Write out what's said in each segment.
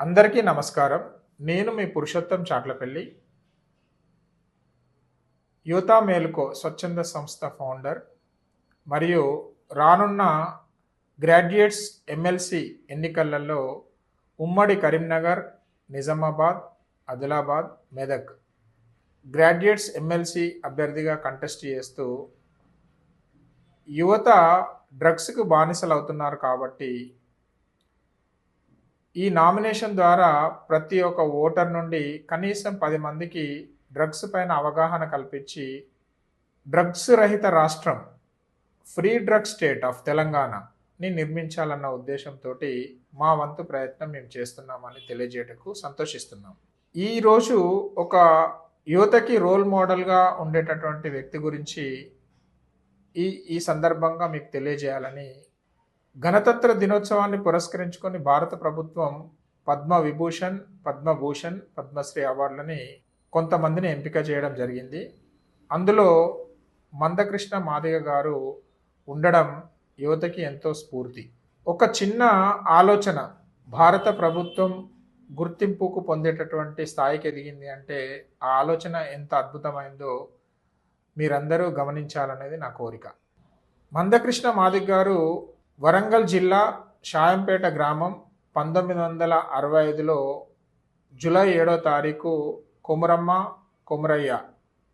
అందరికీ నమస్కారం. నేను మీ పురుషోత్తం చాట్లపల్లి. యువతా మేలుకో స్వచ్ఛంద సంస్థ ఫౌండర్ మరియు రానున్న గ్రాడ్యుయేట్స్ ఎమ్మెల్సీ ఎన్నికలలో ఉమ్మడి కరీంనగర్ నిజామాబాద్ ఆదిలాబాద్ మెదక్ గ్రాడ్యుయేట్స్ ఎమ్మెల్సీ అభ్యర్థిగా కంటెస్ట్ చేస్తూ యువత డ్రగ్స్కు బానిసలు అవుతున్నారు కాబట్టి ఈ నామినేషన్ ద్వారా ప్రతి ఒక్క ఓటర్ నుండి కనీసం పది మందికి డ్రగ్స్ పైన అవగాహన కల్పించి డ్రగ్స్ రహిత రాష్ట్రం ఫ్రీ డ్రగ్ స్టేట్ ఆఫ్ తెలంగాణని నిర్మించాలన్న ఉద్దేశంతో మా వంతు ప్రయత్నం మేము చేస్తున్నామని తెలియజేయటకు సంతోషిస్తున్నాం. ఈరోజు ఒక యువతకి రోల్ మోడల్గా ఉండేటటువంటి వ్యక్తి గురించి ఈ ఈ సందర్భంగా మీకు తెలియజేయాలని గణతంత్ర దినోత్సవాన్ని పురస్కరించుకొని భారత ప్రభుత్వం పద్మ విభూషణ్ పద్మభూషణ్ పద్మశ్రీ అవార్డులని కొంతమందిని ఎంపిక చేయడం జరిగింది. అందులో మందకృష్ణ మాదిగ గారు ఉండడం యువతకి ఎంతో స్ఫూర్తి. ఒక చిన్న ఆలోచన భారత ప్రభుత్వం గుర్తింపుకు పొందేటటువంటి స్థాయికి ఎదిగింది అంటే ఆ ఆలోచన ఎంత అద్భుతమైందో మీరందరూ గమనించాలనేది నా కోరిక. మందకృష్ణ మాదిగ్ గారు వరంగల్ జిల్లా షాయంపేట గ్రామం పంతొమ్మిది వందల అరవై ఐదులో జూలై ఏడో తారీఖు కొమురమ్మ కొమురయ్య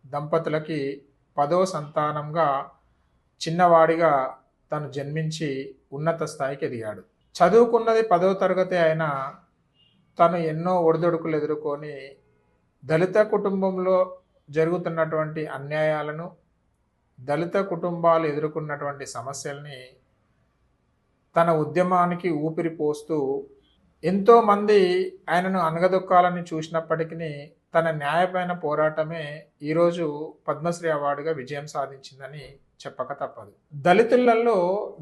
దంపతులకి పదో సంతానంగా చిన్నవాడిగా తను జన్మించి ఉన్నత స్థాయికి ఎదిగాడు. చదువుకున్నది పదో తరగతి అయినా తను ఎన్నో ఒడిదొడుకులు ఎదుర్కొని దళిత కుటుంబంలో జరుగుతున్నటువంటి అన్యాయాలను దళిత కుటుంబాలు ఎదుర్కొన్నటువంటి సమస్యల్ని తన ఉద్యమానికి ఊపిరి పోస్తూ ఎంతోమంది ఆయనను అనగదొక్కాలని చూసినప్పటికీ తన న్యాయపైన పోరాటమే ఈరోజు పద్మశ్రీ అవార్డుగా విజయం సాధించిందని చెప్పక తప్పదు. దళితులలో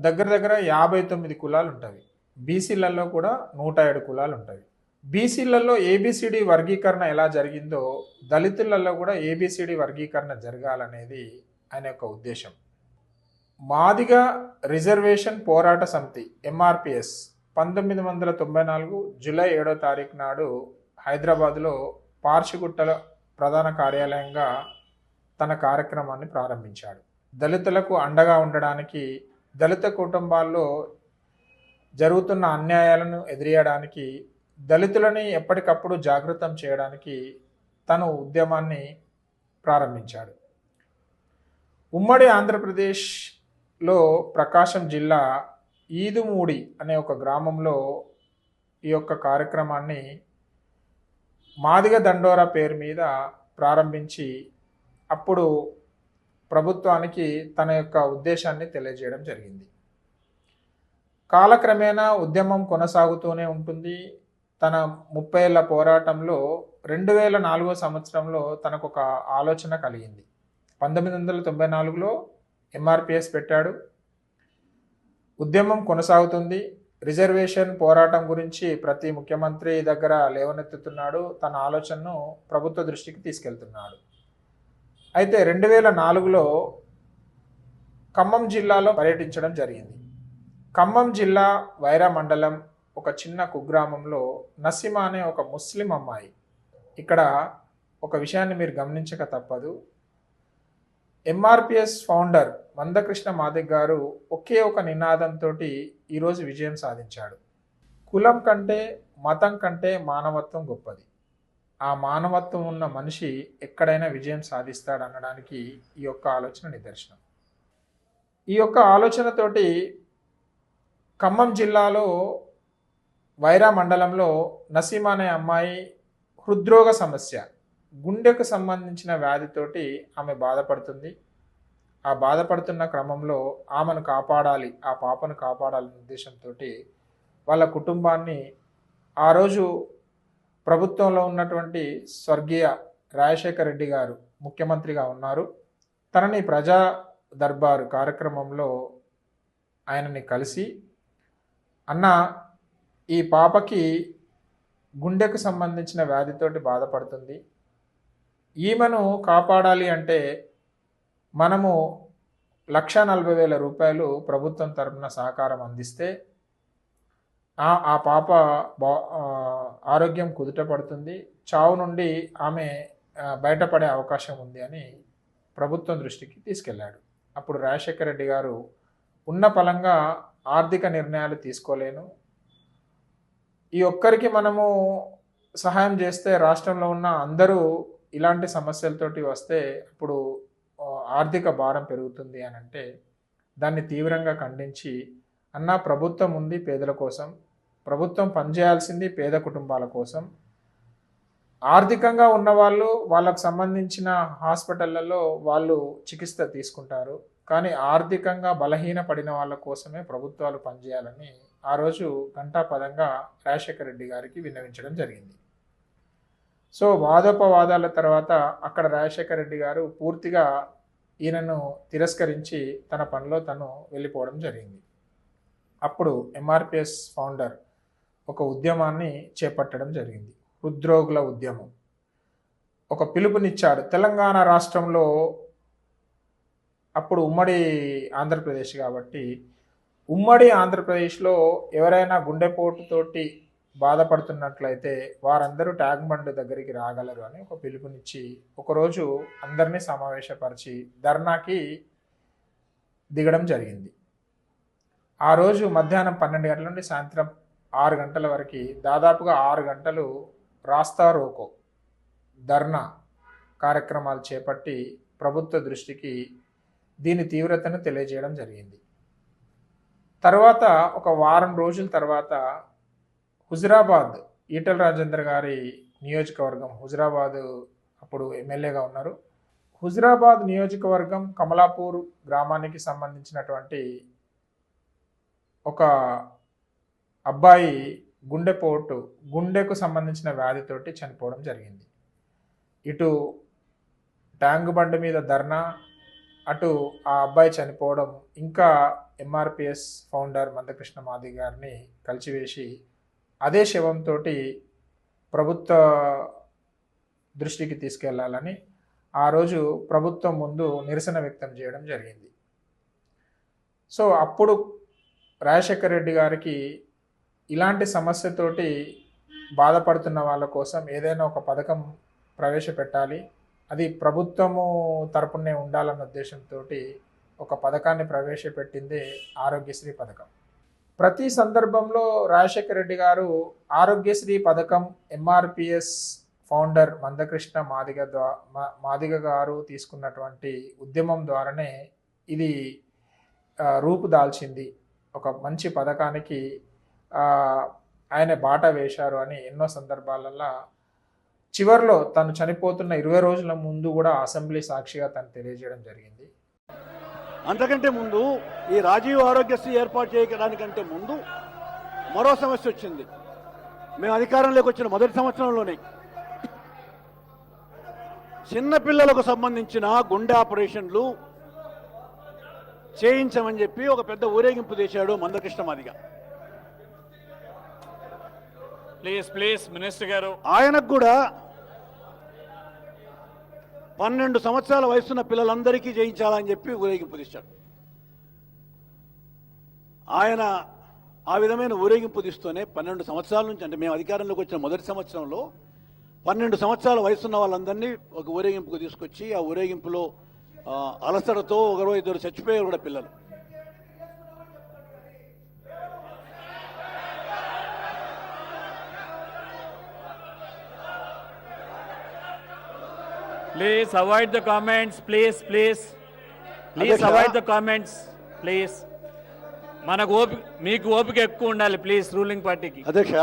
దగ్గర దగ్గర యాభై తొమ్మిది కులాలు ఉంటాయి. బీసీలలో కూడా నూట ఏడు కులాలు ఉంటాయి. బీసీలలో ఏబిసిడి వర్గీకరణ ఎలా జరిగిందో దళితులలో కూడా ఏబిసిడి వర్గీకరణ జరగాలనేది ఆయన యొక్క ఉద్దేశం. మాదిగ రిజర్వేషన్ పోరాట సమితి ఎంఆర్పిఎస్ పంతొమ్మిది వందల తొంభై నాలుగు జూలై ఏడో తారీఖు నాడు హైదరాబాదులో పార్షిగుట్టల ప్రధాన కార్యాలయంగా తన కార్యక్రమాన్ని ప్రారంభించాడు. దళితులకు అండగా ఉండడానికి దళిత కుటుంబాల్లో జరుగుతున్న అన్యాయాలను ఎదిరియడానికి దళితులని ఎప్పటికప్పుడు జాగృతం చేయడానికి తను ఉద్యమాన్ని ప్రారంభించాడు. ఉమ్మడి ఆంధ్రప్రదేశ్ లో ప్రకాశం జిల్లా ఈదుమూడి అనే ఒక గ్రామంలో ఈ యొక్క కార్యక్రమాన్ని మాదిగ దండోరా పేరు మీద ప్రారంభించి అప్పుడు ప్రభుత్వానికి తన యొక్క ఉద్దేశాన్ని తెలియజేయడం జరిగింది. కాలక్రమేణా ఉద్యమం కొనసాగుతూనే ఉంటుంది. తన ముప్పై ఏళ్ళ పోరాటంలో రెండు వేల నాలుగో సంవత్సరంలో తనకు ఒక ఆలోచన కలిగింది. పంతొమ్మిది వందల తొంభై నాలుగులో ఎంఆర్పిఎస్ పెట్టాడు. ఉద్యమం కొనసాగుతుంది. రిజర్వేషన్ పోరాటం గురించి ప్రతి ముఖ్యమంత్రి దగ్గర లేవనెత్తుతున్నాడు. తన ఆలోచనను ప్రభుత్వ దృష్టికి తీసుకెళ్తున్నాడు. అయితే రెండు వేల నాలుగులో ఖమ్మం జిల్లాలో పర్యటించడం జరిగింది. ఖమ్మం జిల్లా వైరా మండలం ఒక చిన్న కుగ్రామంలో నసీమా అనే ఒక ముస్లిం అమ్మాయి. ఇక్కడ ఒక విషయాన్ని మీరు గమనించక తప్పదు. ఎంఆర్పిఎస్ ఫౌండర్ మందకృష్ణ మాదిక్ గారు ఒకే ఒక నినాదంతో ఈరోజు విజయం సాధించాడు. కులం కంటే మతం కంటే మానవత్వం గొప్పది. ఆ మానవత్వం ఉన్న మనిషి ఎక్కడైనా విజయం సాధిస్తాడు అనడానికి ఈ యొక్క ఆలోచన నిదర్శనం. ఈ యొక్క ఆలోచనతోటి ఖమ్మం జిల్లాలో వైరా మండలంలో నసీమా అనే అమ్మాయి హృద్రోగ సమస్య. గుండెకు సంబంధించిన వ్యాధితోటి ఆమె బాధపడుతుంది. ఆ బాధపడుతున్న క్రమంలో ఆమెను కాపాడాలి ఆ పాపను కాపాడాలనే ఉద్దేశంతో వాళ్ళ కుటుంబాన్ని ఆ రోజు ప్రభుత్వంలో ఉన్నటువంటి స్వర్గీయ రాజశేఖర రెడ్డి గారు ముఖ్యమంత్రిగా ఉన్నారు. తనని ప్రజా దర్బారు కార్యక్రమంలో ఆయనని కలిసి అన్న ఈ పాపకి గుండెకు సంబంధించిన వ్యాధితోటి బాధపడుతుంది. ఈమెను కాపాడాలి అంటే మనము లక్ష నలభై వేల రూపాయలు ప్రభుత్వం తరపున సహకారం అందిస్తే ఆ ఆ పాప బా ఆరోగ్యం కుదుట పడుతుంది. చావు నుండి ఆమె బయటపడే అవకాశం ఉంది అని ప్రభుత్వం దృష్టికి తీసుకెళ్ళాడు. అప్పుడు రాజశేఖర రెడ్డి గారు ఉన్న పలంగా ఆర్థిక నిర్ణయాలు తీసుకోలేను. ఈ ఒక్కరికి మనము సహాయం చేస్తే రాష్ట్రంలో ఉన్న అందరూ ఇలాంటి సమస్యలతోటి వస్తే అప్పుడు ఆర్థిక భారం పెరుగుతుంది అని అంటే దాన్ని తీవ్రంగా ఖండించి అన్న ప్రభుత్వం ఉంది పేదల కోసం ప్రభుత్వం పనిచేయాల్సింది పేద కుటుంబాల కోసం. ఆర్థికంగా ఉన్నవాళ్ళు వాళ్ళకు సంబంధించిన హాస్పిటళ్ళలో వాళ్ళు చికిత్స తీసుకుంటారు. కానీ ఆర్థికంగా బలహీన పడిన వాళ్ళ కోసమే ప్రభుత్వాలు పనిచేయాలని ఆ రోజు ఘంటాపదంగా రాజశేఖర రెడ్డి గారికి విన్నవించడం జరిగింది. సో వాదోపవాదాల తర్వాత అక్కడ రాజశేఖర రెడ్డి గారు పూర్తిగా ఈయనను తిరస్కరించి తన పనిలో తను వెళ్ళిపోవడం జరిగింది. అప్పుడు ఎంఆర్పిఎస్ ఫౌండర్ ఒక ఉద్యమాన్ని చేపట్టడం జరిగింది. హృద్రోగుల ఉద్యమం. ఒక పిలుపునిచ్చాడు. తెలంగాణ రాష్ట్రంలో అప్పుడు ఉమ్మడి ఆంధ్రప్రదేశ్ కాబట్టి ఉమ్మడి ఆంధ్రప్రదేశ్లో ఎవరైనా గుండెపోటుతోటి బాధపడుతున్నట్లయితే వారందరూ ట్యాగ్ బండ్ దగ్గరికి రాగలరు అని ఒక పిలుపునిచ్చి ఒకరోజు అందరినీ సమావేశపరిచి ధర్నాకి దిగడం జరిగింది. ఆ రోజు మధ్యాహ్నం పన్నెండు గంటల నుండి సాయంత్రం ఆరు గంటల వరకు దాదాపుగా ఆరు గంటలు రాస్తా రోకో ధర్నా కార్యక్రమాలు చేపట్టి ప్రభుత్వ దృష్టికి దీని తీవ్రతను తెలియజేయడం జరిగింది. తర్వాత ఒక వారం రోజుల తర్వాత హుజరాబాద్ ఈటల రాజేందర్ గారి నియోజకవర్గం హుజరాబాద్ అప్పుడు ఎమ్మెల్యేగా ఉన్నారు. హుజరాబాద్ నియోజకవర్గం కమలాపూర్ గ్రామానికి సంబంధించినటువంటి ఒక అబ్బాయి గుండెపోటు గుండెకు సంబంధించిన వ్యాధితోటి చనిపోవడం జరిగింది. ఇటు ట్యాంక్ బండి మీద ధర్నా అటు ఆ అబ్బాయి చనిపోవడం ఇంకా ఎంఆర్పిఎస్ ఫౌండర్ మందకృష్ణ మాది గారిని కలిచివేసి అదే శవంతో ప్రభుత్వ దృష్టికి తీసుకెళ్ళాలని ఆ రోజు ప్రభుత్వం ముందు నిరసన వ్యక్తం చేయడం జరిగింది. సో అప్పుడు రాజశేఖర రెడ్డి గారికి ఇలాంటి సమస్యతోటి బాధపడుతున్న వాళ్ళ కోసం ఏదైనా ఒక పథకం ప్రవేశపెట్టాలి అది ప్రభుత్వము తరపునే ఉండాలన్న ఉద్దేశంతో ఒక పథకాన్ని ప్రవేశపెట్టింది ఆరోగ్యశ్రీ పథకం. ప్రతి సందర్భంలో రాజశేఖర రెడ్డి గారు ఆరోగ్యశ్రీ పథకం ఎంఆర్పిఎస్ ఫౌండర్ మందకృష్ణ మాదిగ ద్వా మాదిగ గారు తీసుకున్నటువంటి ఉద్యమం ద్వారానే ఇది రూపుదాల్చింది రూపు దాల్చింది. ఒక మంచి పథకానికి ఆయన బాట వేశారు అని ఎన్నో సందర్భాలలో చివరిలో తను చనిపోతున్న ఇరవై రోజుల ముందు కూడా అసెంబ్లీ సాక్షిగా తను తెలియజేయడం జరిగింది. అంతకంటే ముందు ఈ రాజీవ్ ఆరోగ్యశ్రీ ఏర్పాటు చేయడానికంటే ముందు మరో సమస్య వచ్చింది. మేము అధికారంలోకి వచ్చిన మొదటి సంవత్సరంలోనే చిన్నపిల్లలకు సంబంధించిన గుండె ఆపరేషన్లు చేయించమని చెప్పి ఒక పెద్ద ఊరేగింపు చేశాడు Mandakrishna Madiga please please minister garu. ఆయనకు కూడా పన్నెండు సంవత్సరాల వయసున్న పిల్లలందరికీ జయించాలని చెప్పి ఊరేగింపు తీశాడు. ఆయన ఆ విధమైన ఊరేగింపు తీస్తూనే పన్నెండు సంవత్సరాల నుంచి అంటే మేము అధికారంలోకి వచ్చిన మొదటి సంవత్సరంలో పన్నెండు సంవత్సరాల వయసున్న వాళ్ళందరినీ ఒక ఊరేగింపుకు తీసుకొచ్చి ఆ ఊరేగింపులో అలసటతో ఒకరో ఇద్దరు చచ్చిపోయారు కూడా పిల్లలు. Please avoid the comments please please please. Avoid the comments please మనకు ఓపిక మీకు ఓపిక ఎక్కువ ఉండాలి ప్లీజ్ రూలింగ్ పార్టీకి అధ్యక్ష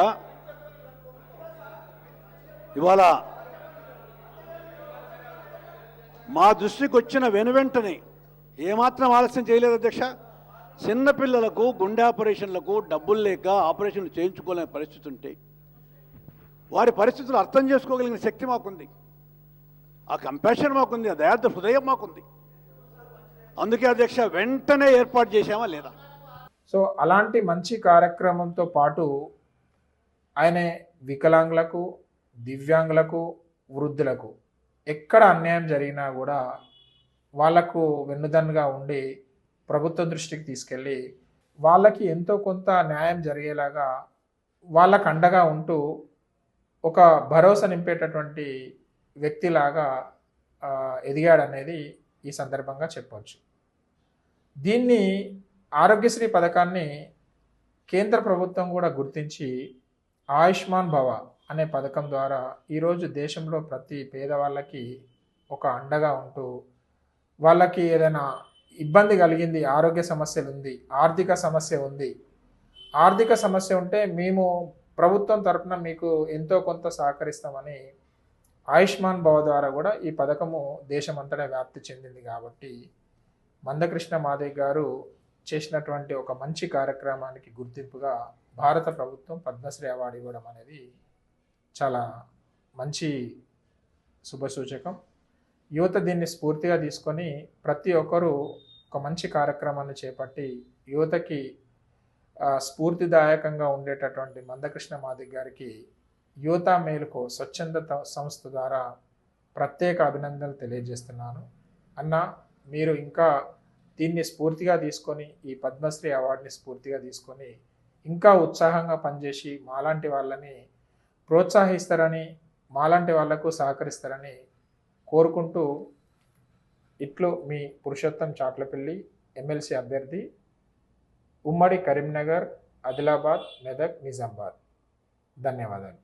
ఇవాళ మా దృష్టికి వచ్చిన వెనువెంటనే ఏమాత్రం ఆలస్యం చేయలేదు అధ్యక్ష. చిన్నపిల్లలకు గుండె ఆపరేషన్లకు డబ్బులు లేక ఆపరేషన్లు చేయించుకోలేని పరిస్థితి ఉంటే వారి పరిస్థితులు అర్థం చేసుకోగలిగిన శక్తి మాకుంది. ఆ కంపాషన్ మాకుంది ఆ దయార్థ హృదయం మాకుంది. అందుకే అధ్యక్ష వెంటనే ఏర్పాటు చేశామా లేదా? సో అలాంటి మంచి కార్యక్రమంతో పాటు ఆయన వికలాంగులకు దివ్యాంగులకు వృద్ధులకు ఎక్కడ అన్యాయం జరిగినా కూడా వాళ్ళకు వెన్నుదన్నుగా ఉండి ప్రభుత్వ దృష్టికి తీసుకెళ్ళి వాళ్ళకి ఎంతో కొంత న్యాయం జరిగేలాగా వాళ్ళకు అండగా ఉంటూ ఒక భరోసా నింపేటటువంటి వ్యక్తిలాగా ఎదిగాడనేది ఈ సందర్భంగా చెప్పవచ్చు దీన్ని ఆరోగ్యశ్రీ పథకాన్ని కేంద్ర ప్రభుత్వం కూడా గుర్తించి ఆయుష్మాన్ భవ అనే పథకం ద్వారా ఈరోజు దేశంలో ప్రతి పేదవాళ్ళకి ఒక అండగా ఉంటూ వాళ్ళకి ఏదైనా ఇబ్బంది కలిగింది ఆరోగ్య సమస్యలు ఉంది ఆర్థిక సమస్య ఉంది. ఆర్థిక సమస్య ఉంటే మేము ప్రభుత్వం తరఫున మీకు ఎంతో కొంత సహకరిస్తామని ఆయుష్మాన్ భవ ద్వారా కూడా ఈ పథకము దేశమంతటా వ్యాప్తి చెందింది కాబట్టి మందకృష్ణ మాదయ్య గారు చేసినటువంటి ఒక మంచి కార్యక్రమానికి గుర్తింపుగా భారత ప్రభుత్వం పద్మశ్రీ అవార్డు ఇవ్వడం అనేది చాలా మంచి శుభసూచకం యువత దీన్ని స్ఫూర్తిగా తీసుకొని ప్రతి ఒక్కరూ ఒక మంచి కార్యక్రమాన్ని చేపట్టి యువతకి స్ఫూర్తిదాయకంగా ఉండేటటువంటి మందకృష్ణ మాదిక్ గారికి యువత మేలుకు స్వచ్ఛంద సంస్థ ద్వారా ప్రత్యేక అభినందనలు తెలియజేస్తున్నాను. అన్న మీరు ఇంకా దీన్ని స్ఫూర్తిగా తీసుకొని ఈ పద్మశ్రీ అవార్డుని స్ఫూర్తిగా తీసుకొని ఇంకా ఉత్సాహంగా పనిచేసి మాలాంటి వాళ్ళని ప్రోత్సహిస్తారని మాలాంటి వాళ్ళకు సహకరిస్తారని కోరుకుంటూ ఇట్లు మీ పురుషోత్తం చాట్లపల్లి ఎమ్మెల్సీ అభ్యర్థి ఉమ్మడి కరీంనగర్ ఆదిలాబాద్ మెదక్ నిజామాబాద్. ధన్యవాదాలు.